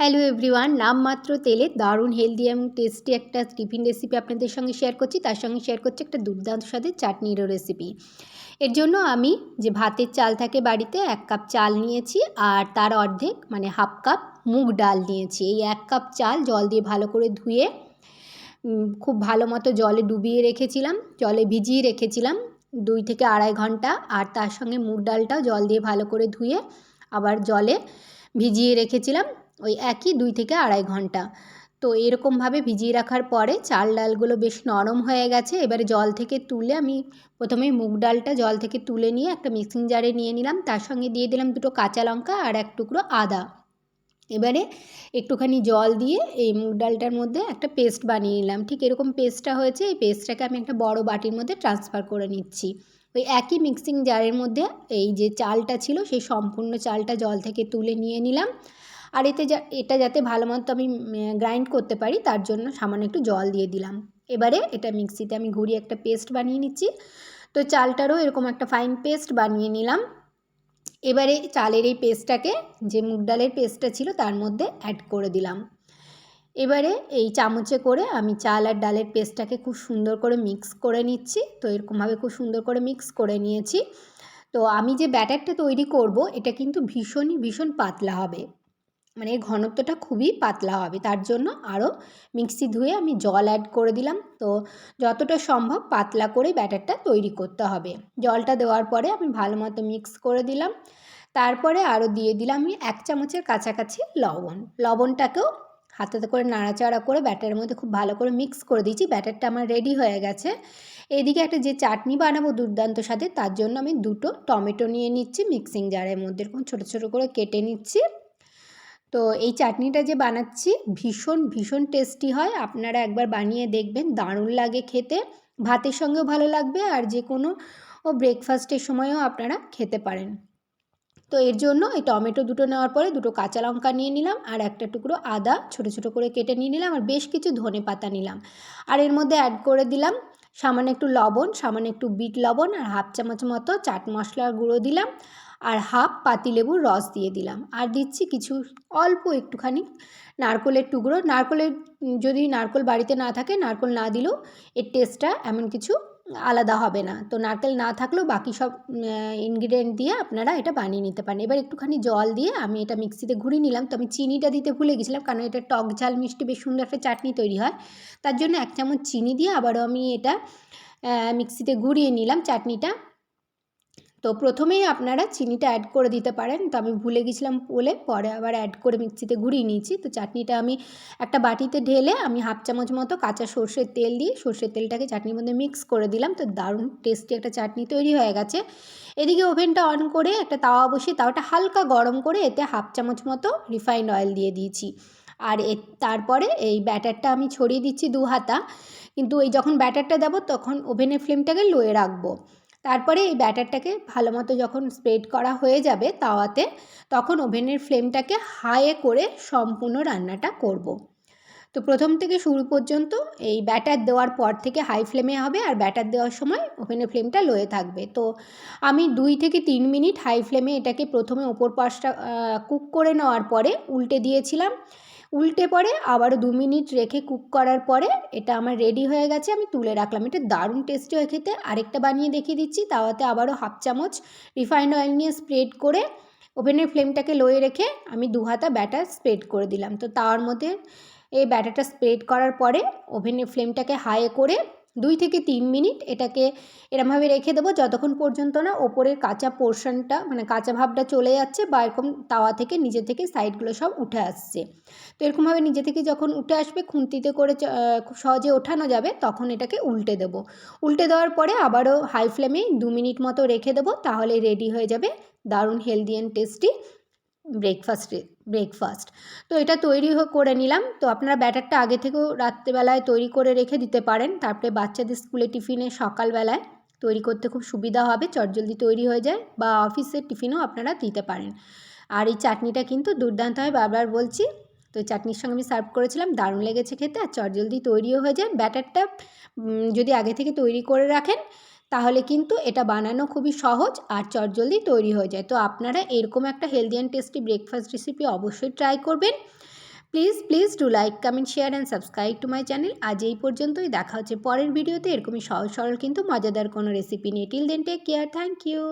Hello everyone নামমাত্র তেলে দারুণ হেলদি এবং টেস্টি একটা টিফিন রেসিপি আপনাদের সঙ্গে শেয়ার করছি। তার সঙ্গে শেয়ার করছি একটা দুর্দান্ত স্বাদের চাটনিরও রেসিপি এর জন্য আমি যে ভাতের চাল থাকে বাড়িতে, এক কাপ চাল নিয়েছি আর তার অর্ধেক মানে হাফ কাপ মুগ ডাল নিয়েছি। এই এক কাপ চাল জল দিয়ে ভালো করে ধুয়ে খুব ভালো মতো জলে ডুবিয়ে রেখেছিলাম, জলে ভিজিয়ে রেখেছিলাম দুই থেকে আড়াই ঘণ্টা আর তার সঙ্গে মুগ ডালটাও জল দিয়ে ভালো করে ধুয়ে আবার জলে ভিজিয়ে রেখেছিলাম। ওই একই দুই থেকে আড়াই ঘণ্টা। তো এরকমভাবে ভিজিয়ে রাখার পরে চাল ডালগুলো বেশ নরম হয়ে গেছে। এবারে জল থেকে তুলে আমি প্রথমে মুগ ডালটা জল থেকে তুলে নিয়ে একটা মিক্সিং জারে নিয়ে নিলাম। তার সঙ্গে দিয়ে দিলাম দুটো কাঁচা লঙ্কা আর এক টুকরো আদা। এবারে একটুখানি জল দিয়ে এই মুগ ডালটার মধ্যে একটা পেস্ট বানিয়ে নিলাম। ঠিক এরকম পেস্টটা হয়েছে। এই পেস্টটাকে আমি একটা বড় বাটির মধ্যে ট্রান্সফার করে নিচ্ছি। ওই একই মিক্সিং জারের মধ্যে এই যে চালটা ছিল, সেই সম্পূর্ণ চালটা জল থেকে তুলে নিয়ে নিলাম। আর এতে যা, এটা যাতে ভালো মতো আমি গ্রাইন্ড করতে পারি, তার জন্য সামান্য একটু জল দিয়ে দিলাম। এবারে এটা মিক্সিতে আমি ঘুরিয়ে একটা পেস্ট বানিয়ে নিচ্ছি। তো চালটারও এরকম একটা ফাইন পেস্ট বানিয়ে নিলাম। এবারে চালের এই পেস্টটাকে যে মুগ ডালের পেস্টটা ছিল, তার মধ্যে অ্যাড করে দিলাম। এবারে এই চামচে করে আমি চাল আর ডালের পেস্টটাকে খুব সুন্দর করে মিক্স করে নিচ্ছি। তো এরকমভাবে খুব সুন্দর করে মিক্স করে নিয়েছি। তো আমি যে ব্যাটারটা তৈরি করব, এটা কিন্তু ভীষণই, ভীষণ পাতলা হবে। মানে ঘনত্বটা খুবই পাতলা হবে। তার জন্য আরও মিক্সি ধুয়ে আমি জল অ্যাড করে দিলাম। তো যতটা সম্ভব পাতলা করে ব্যাটারটা তৈরি করতে হবে। জলটা দেওয়ার পরে আমি ভালো মতো মিক্স করে দিলাম। তারপরে আরও দিয়ে দিলাম আমি এক চামচের কাছাকাছি লবণ। লবণটাকেও হাতে করে নাড়াচাড়া করে ব্যাটারের মধ্যে খুব ভালো করে মিক্স করে দিয়েছি। ব্যাটারটা আমার রেডি হয়ে গেছে। এদিকে একটা যে চাটনি বানাবো দুর্দান্ত সাথে তার জন্য আমি দুটো টমেটো নিয়ে নিচ্ছি মিক্সিং জারের মধ্যে। এরকম ছোটো ছোটো করে কেটে নিচ্ছি। তো এই চাটনিটা যে বানাচ্ছি, ভীষণ ভীষণ টেস্টি হয়। আপনারা একবার বানিয়ে দেখবেন, দারুণ লাগে খেতে। ভাতের সঙ্গেও ভালো লাগবে আর যে কোনো ও ব্রেকফাস্টের সময়ও আপনারা খেতে পারেন। তো এর জন্য এই টমেটো দুটো নেওয়ার পরে দুটো কাঁচা লঙ্কা নিয়ে নিলাম আর একটা টুকরো আদা ছোটো ছোটো করে কেটে নিয়ে নিলাম আর বেশ কিছু ধনে পাতা নিলাম। আর এর মধ্যে অ্যাড করে দিলাম সামান্য একটু লবণ, সামান্য একটু বিট লবণ আর হাফ চামচ মতো চাট মশলার গুঁড়ো দিলাম। আর হাফ পাতিলেবুর রস দিয়ে দিলাম। আর দিচ্ছি কিছু, অল্প একটুখানি নারকলের টুকরো। নারকলের যদি নারকল বাড়িতে না থাকে, নারকল না দিলেও এর টেস্টটা এমন কিছু আলাদা হবে না। তো নারকেল না থাকলেও বাকি সব ইনগ্রিডিয়েন্ট দিয়ে আপনারা এটা বানিয়ে নিতে পারেন। এবার একটুখানি জল দিয়ে আমি এটা মিক্সিতে ঘুরিয়ে নিলাম। তো আমি চিনিটা দিতে ভুলে গেছিলাম, কারণ এটা টক ঝাল মিষ্টি বেশ সুন্দর একটা চাটনি তৈরি হয়। তার জন্য এক চামচ চিনি দিয়ে আবারও আমি এটা মিক্সিতে ঘুরিয়ে নিলাম চাটনিটা। তো প্রথমেই আপনারা চিনিটা অ্যাড করে দিতে পারেন। তো আমি ভুলে গেছিলাম বলে পরে আবার অ্যাড করে মিক্সিতে ঘুরিয়ে নিয়েছি। তো চাটনিটা আমি একটা বাটিতে ঢেলে আমি হাফ চামচ মতো কাঁচা সর্ষের তেল দিয়ে সর্ষের তেলটাকে চাটনির মধ্যে মিক্স করে দিলাম। তো দারুণ টেস্টি একটা চাটনি তৈরি হয়ে গেছে। এদিকে ওভেনটা অন করে একটা তাওয়া বসিয়ে, তাওয়াটা হালকা গরম করে এতে হাফ চামচ মতো রিফাইন্ড অয়েল দিয়ে দিয়েছি। আর এ, তারপরে এই ব্যাটারটা আমি ছড়িয়ে দিচ্ছি দু হাতা। কিন্তু এই যখন ব্যাটারটা দেবো তখন ওভেনের ফ্লেমটাকে লোয়ে রাখব। তারপরে এই ব্যাটারটাকে ভালো মতো যখন স্প্রেড করা হয়ে যাবে তাওয়াতে, তখন ওভেনের ফ্লেমটাকে হাইয়ে করে সম্পূর্ণ রান্নাটা করব। তো প্রথম থেকে শুরু পর্যন্ত এই ব্যাটার দেওয়ার পর থেকে হাই ফ্লেমে হবে আর ব্যাটার দেওয়ার সময় ওভেনের ফ্লেমটা লোয়ে থাকবে তো আমি দুই থেকে তিন মিনিট হাই ফ্লেমে এটাকে প্রথমে ওপর পাশটা কুক করে নেওয়ার পরে উল্টে দিয়েছিলাম উল্টে পরে আবারও দু মিনিট রেখে কুক করার পরে এটা আমার রেডি হয়ে গেছে, আমি তুলে রাখলাম। এটা দারুণ টেস্টি হয়ে খেতে। আরেকটা বানিয়ে দেখিয়ে দিচ্ছি, তাওয়াতে আবারও হাফ চামচ রিফাইন্ড অয়েল নিয়ে স্প্রেড করে ওভেনের ফ্লেমটাকে লয়ে রেখে আমি দু হাতা ব্যাটার স্প্রেড করে দিলাম। তো তার মধ্যে এই ব্যাটারটা স্প্রেড করার পরে ওভেনের ফ্লেমটাকে হাই করে দুই থেকে তিন মিনিট এটাকে এরমভাবে রেখে দেবো, যতক্ষণ পর্যন্ত না ওপরের কাঁচা পোর্শনটা মানে কাঁচা ভাবটা চলে যাচ্ছে বা এরকম তাওয়া থেকে নিজে থেকে সাইডগুলো সব উঠে আসছে। তো এরকমভাবে নিজে থেকে যখন উঠে আসবে, খুন্তিতে করে খুব সহজে ওঠানো যাবে, তখন এটাকে উল্টে দেবো। উল্টে দেওয়ার পরে আবারও হাই ফ্লেমে দু মিনিট মতো রেখে দেবো, তাহলে রেডি হয়ে যাবে। দারুণ হেলদি অ্যান্ড টেস্টি। ব্রেকফাস্টে ব্রেকফাস্ট তো এটা তৈরি করে নিলাম। তো আপনারা ব্যাটারটা আগে থেকেও রাত্রেবেলায় তৈরি করে রেখে দিতে পারেন। তারপরে বাচ্চাদের স্কুলে টিফিনে সকালবেলায় তৈরি করতে খুব সুবিধা হবে। চটজলদি তৈরি হয়ে যায় বা অফিসের টিফিনও আপনারা দিতে পারেন। আর এই চাটনিটা কিন্তু দুর্দান্ত হয়, বারবার বলছি। তো চাটনির সঙ্গে আমি সার্ভ করেছিলাম, দারুণ লেগেছে খেতে। আর চটজলদি তৈরিও হয়ে যায়। ব্যাটারটা যদি আগে থেকে তৈরি করে রাখেন তাহলে কিন্তু এটা বানানো খুবই সহজ আর চটজলদি তৈরি হয়ে যায়। তো আপনারা এরকম একটা healthy and tasty breakfast recipe অবশ্যই ট্রাই করবেন। Please please do like comment share and subscribe to my channel আজ এই পর্যন্তই। দেখা হচ্ছে পরের ভিডিওতে এরকমই সহজ সরল কিন্তু মজাদার কোনো রেসিপি নিয়ে। Till then take care thank you